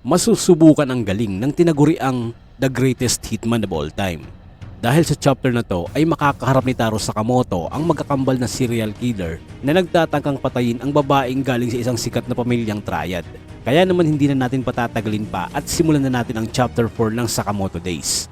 masusubukan ang galing ng tinaguriang the greatest hitman of all time. Dahil sa chapter na to ay makakaharap ni Taro Sakamoto ang magkakambal na serial killer na nagtatangkang patayin ang babaeng galing sa isang sikat na pamilyang triad. Kaya naman hindi na natin patatagalin pa at simulan na natin ang chapter 4 ng Sakamoto Days.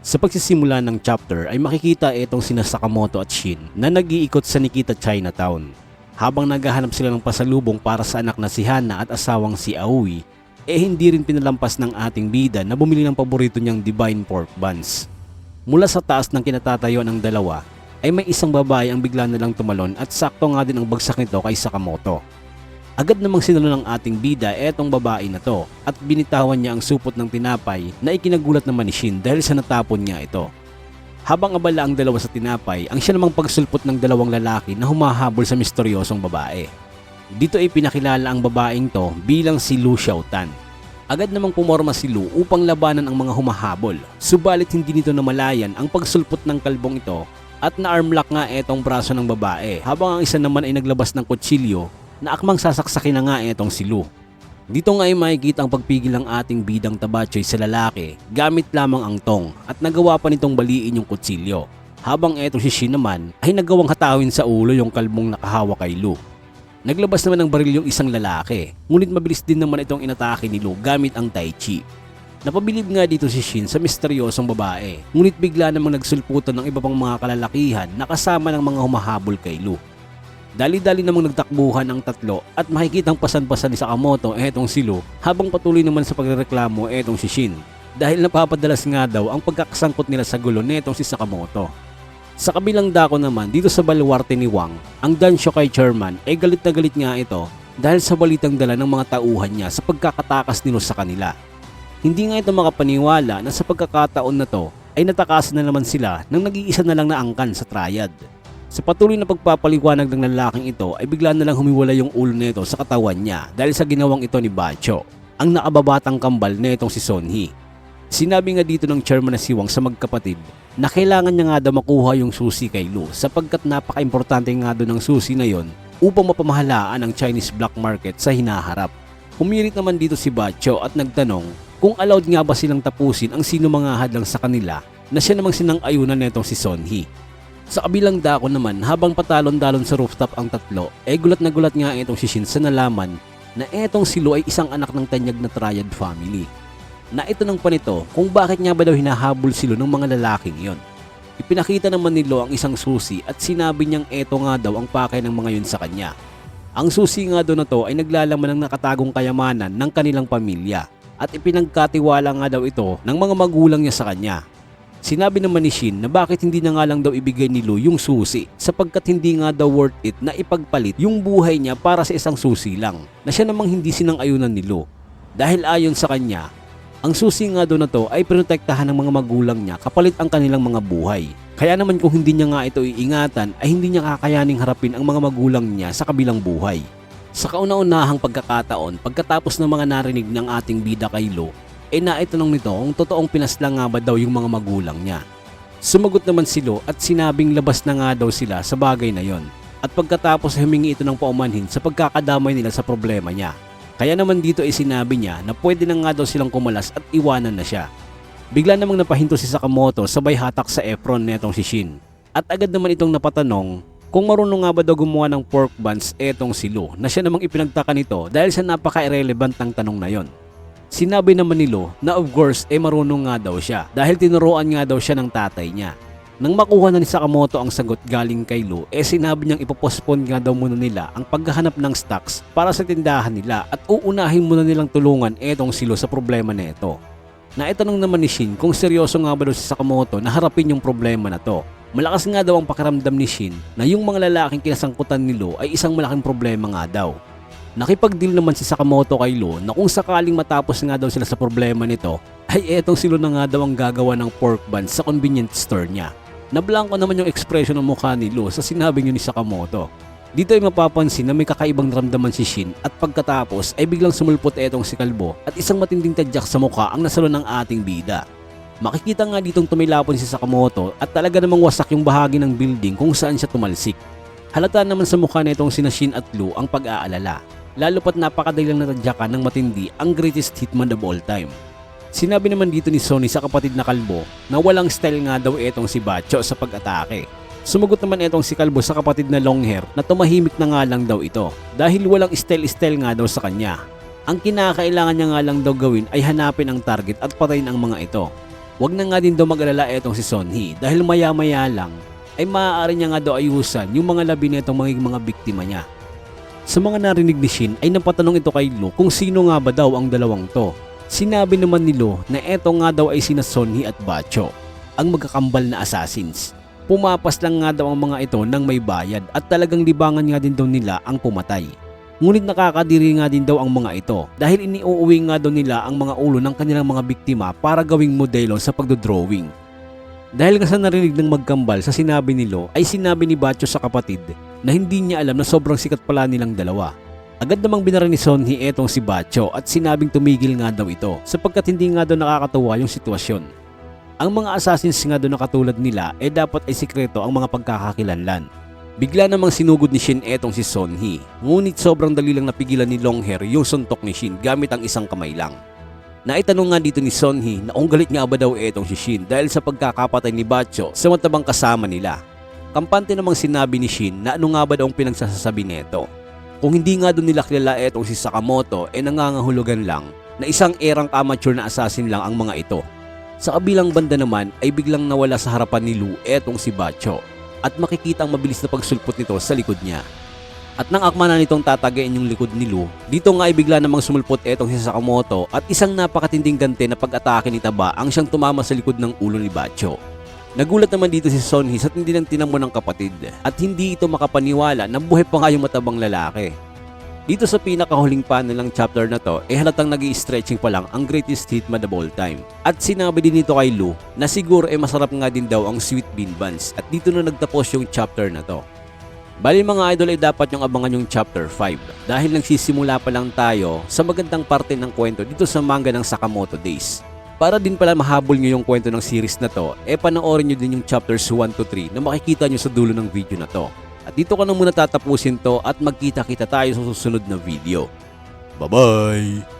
Sa pagsisimula ng chapter ay makikita itong sina Sakamoto at Shin na nag-iikot sa Nikita Chinatown. Habang naghahanap sila ng pasalubong para sa anak na si Hana at asawang si Aoi, eh hindi rin pinalampas ng ating bida na bumili ng paborito niyang Divine Pork Buns. Mula sa taas ng kinatatayo ng dalawa ay may isang babae ang bigla na lang tumalon at sakto nga din ang bagsak nito kay Sakamoto. Agad namang sinalo ng ating bida etong babae na to at binitawan niya ang supot ng tinapay na ikinagulat naman ni Shin dahil sa natapon niya ito. Habang abala ang dalawa sa tinapay, ang siya namang pagsulpot ng dalawang lalaki na humahabol sa misteryosong babae. Dito ay pinakilala ang babaeng to bilang si Lu Xiaotan. Agad namang pumorma si Lu upang labanan ang mga humahabol. Subalit hindi nito namalayan ang pagsulpot ng kalbong ito at na-armlock nga etong braso ng babae habang ang isa naman ay naglabas ng kutsilyo na akmang sasaksakin na nga etong si Lu. Dito nga ay makikita ang pagpigil ng ating bidang tabachoy sa lalaki gamit lamang ang tong at nagawa pa nitong baliin yung kutsilyo. Habang etong si Shin naman ay nagawang hatawin sa ulo yung kalbong nakahawa kay Lu. Naglabas naman ng baril yung isang lalaki, ngunit mabilis din naman itong inatake ni Lu gamit ang Tai Chi. Napabilib nga dito si Shin sa misteryosong babae, ngunit bigla namang nagsulputan ng iba pang mga kalalakihan na kasama ng mga humahabol kay Lu. Dali-dali namang nagtakbuhan ang tatlo at makikitang pasan-pasan ni Sakamoto etong si Lu habang patuloy naman sa pagrereklamo etong si Shin dahil napapadalas nga daw ang pagkakasangkot nila sa gulo netong si Sakamoto. Sa kabilang dako naman dito sa baluarte ni Wang, ang Dansho kay chairman ay galit na galit nga ito dahil sa balitang dala ng mga tauhan niya sa pagkakatakas nilo sa kanila. Hindi nga ito makapaniwala na sa pagkakataon na to ay natakasan na naman sila nang nag-iisa na lang na angkan sa triad. Sa patuloy na pagpapaliwanag ng lalaking ito ay bigla na lang humiwala yung ulo nito sa katawan niya dahil sa ginawang ito ni Bacho, ang nakababatang kambal netong si Sonhi. Sinabi nga dito ng chairman na si sa magkapatid na kailangan niya nga daw makuha yung susi kay Lu sapagkat napaka-importante nga daw ng susi na yon upang mapamahalaan ang Chinese black market sa hinaharap. Humirit naman dito si Bacho at nagtanong kung allowed nga ba silang tapusin ang sino mga hadlang sa kanila na siya namang sinang-ayunan netong si Sonhi. Sa kabilang dako naman, habang patalon-dalon sa rooftop ang tatlo, eh gulat na gulat nga itong si Shin sa nalaman na etong si Lu ay isang anak ng tanyag na Triad family. Na ito ng panito kung bakit nga ba daw hinahabol silo ng mga lalaking yon. Ipinakita naman ni Lo ang isang susi at sinabi niyang eto nga daw ang pakay ng mga yun sa kanya. Ang susi nga daw na to ay naglalaman ng nakatagong kayamanan ng kanilang pamilya at ipinagkatiwala nga daw ito ng mga magulang niya sa kanya. Sinabi naman ni Shin na bakit hindi na nga lang daw ibigay ni Lu yung susi sapagkat hindi nga daw worth it na ipagpalit yung buhay niya para sa isang susi lang na siya namang hindi sinang-ayunan ni Lu. Dahil ayon sa kanya, ang susi nga daw na to ay protektahan ng mga magulang niya kapalit ang kanilang mga buhay. Kaya naman kung hindi niya nga ito iingatan ay hindi niya kakayaning harapin ang mga magulang niya sa kabilang buhay. Sa kauna-unahang pagkakataon, pagkatapos ng mga narinig ng ating bida kay Lo, eh naitanong nito kung totoong pinaslang nga ba daw yung mga magulang niya. Sumagot naman si Lo at sinabing labas na nga daw sila sa bagay na yon. At pagkatapos humingi ito ng paumanhin sa pagkakadamay nila sa problema niya. Kaya naman dito ay sinabi niya na pwede na nga daw silang kumalas at iwanan na siya. Bigla namang napahinto si Sakamoto sabay hatak sa Efron netong si Shin. At agad naman itong napatanong kung marunong nga ba daw gumawa ng pork buns etong si Lu na siya namang ipinagtaka nito dahil sa napaka-irrelevant ng tanong na yon. Sinabi naman ni Lu na of course ay marunong nga daw siya dahil tinuruan nga daw siya ng tatay niya. Nang makuha na ni Sakamoto ang sagot galing kay Lu, eh sinabi niyang ipopospon nga daw muna nila ang paghahanap ng stocks para sa tindahan nila at uunahin muna nilang tulungan etong si Lu sa problema nito. Naitanong naman ni Shin kung seryoso nga ba daw si Sakamoto na harapin yung problema na to. Malakas nga daw ang pakiramdam ni Shin na yung mga lalaking kinasangkutan ni Lu ay isang malaking problema nga daw. Nakipag-deal naman si Sakamoto kay Lu na kung sakaling matapos nga daw sila sa problema nito, ay etong silo na nga daw ang gagawa ng pork buns sa convenience store niya. Nablangko naman yung ekspresyon ng mukha ni Lu sa sinabi niyo ni Sakamoto. Dito ay mapapansin na may kakaibang ramdaman si Shin at pagkatapos ay biglang sumulpot etong si Kalbo at isang matinding tadyak sa mukha ang nasalo ng ating bida. Makikita nga ditong tumilapon si Sakamoto at talaga namang wasak yung bahagi ng building kung saan siya tumalsik. Halata naman sa mukha nitong sina Shin at Lu ang pag-aalala. lalo pat napakadali lang natadyakan ng matindi ang greatest hitman of all time. Sinabi naman dito ni Sony sa kapatid na kalbo na walang style nga daw etong si Bacho sa pag-atake. Sumagot naman etong si Kalbo sa kapatid na long hair na tumahimik na nga lang daw ito dahil walang style-style nga daw sa kanya. Ang kinakailangan niya nga lang daw gawin ay hanapin ang target at patayin ang mga ito. Huwag na nga din daw mag-alala etong si Sonhi dahil maya-maya lang ay maaari niya nga daw ayusan yung mga labi nitong magiging mga biktima niya. Sa mga narinig ni Shin ay napatanong ito kay Lu kung sino nga ba daw ang dalawang to. Sinabi naman ni Lu na eto nga daw ay sina Sonhi at Bacho, ang magkakambal na assassins. Pumapas lang nga daw ang mga ito nang may bayad at talagang libangan nga din daw nila ang pumatay. Ngunit nakakadiri nga din daw ang mga ito dahil iniuuwi nga daw nila ang mga ulo ng kanilang mga biktima para gawing modelo sa pagdodrawing. Dahil nga sa narinig ng magkambal sa sinabi ni Lo ay sinabi ni Bacho sa kapatid na hindi niya alam na sobrang sikat pala nilang dalawa. Agad namang binara ni Sonhi etong si Bacho at sinabing tumigil nga daw ito sapagkat hindi nga daw nakakatuwa yung sitwasyon. Ang mga assassins nga doon na katulad nila eh dapat ay sikreto ang mga pagkakakilanlan. Bigla namang sinugod ni Shin etong si Sonhi, ngunit sobrang dali lang napigilan ni Longhair yung suntok ni Shin gamit ang isang kamay lang. Naitanong nga dito ni Sonhi na kung galit nga ba daw etong si Shin dahil sa pagkakapatay ni Bacho sa matabang kasama nila. Kampante namang sinabi ni Shin na ano nga ba daw ang pinagsasasabi neto. Kung hindi nga doon nila kilala etong si Sakamoto eh nangangahulugan lang na isang erang amateur na assassin lang ang mga ito. Sa kabilang banda naman ay biglang nawala sa harapan ni Lu etong si Bacho at makikita ang mabilis na pagsulpot nito sa likod niya. At nang akma na nitong tatagayin yung likod ni Lu, dito nga ay bigla namang sumulpot etong si Sakamoto at isang napakatinding gante na pag-atake ni Taba ang siyang tumama sa likod ng ulo ni Bacho. Nagulat naman dito si Sonhis at hindi nang tinamo ng kapatid at hindi ito makapaniwala na buhay pa nga yung matabang lalaki. Dito sa pinakahuling panel ng chapter na to, eh halatang nag stretching pa lang ang greatest hitman of all time. At sinabi din nito kay Lu na siguro eh masarap nga din daw ang sweet bean buns at dito na nagtapos yung chapter na to. Bali mga idol ay dapat yung abangan yung chapter 5 dahil nagsisimula pa lang tayo sa magandang parte ng kwento dito sa manga ng Sakamoto Days. Para din pala mahabol nyo yung kwento ng series na to, eh panoorin nyo din yung chapters 1 to 3 na makikita nyo sa dulo ng video na to. At dito ko na muna tatapusin to at magkita-kita tayo sa susunod na video. Bye-bye!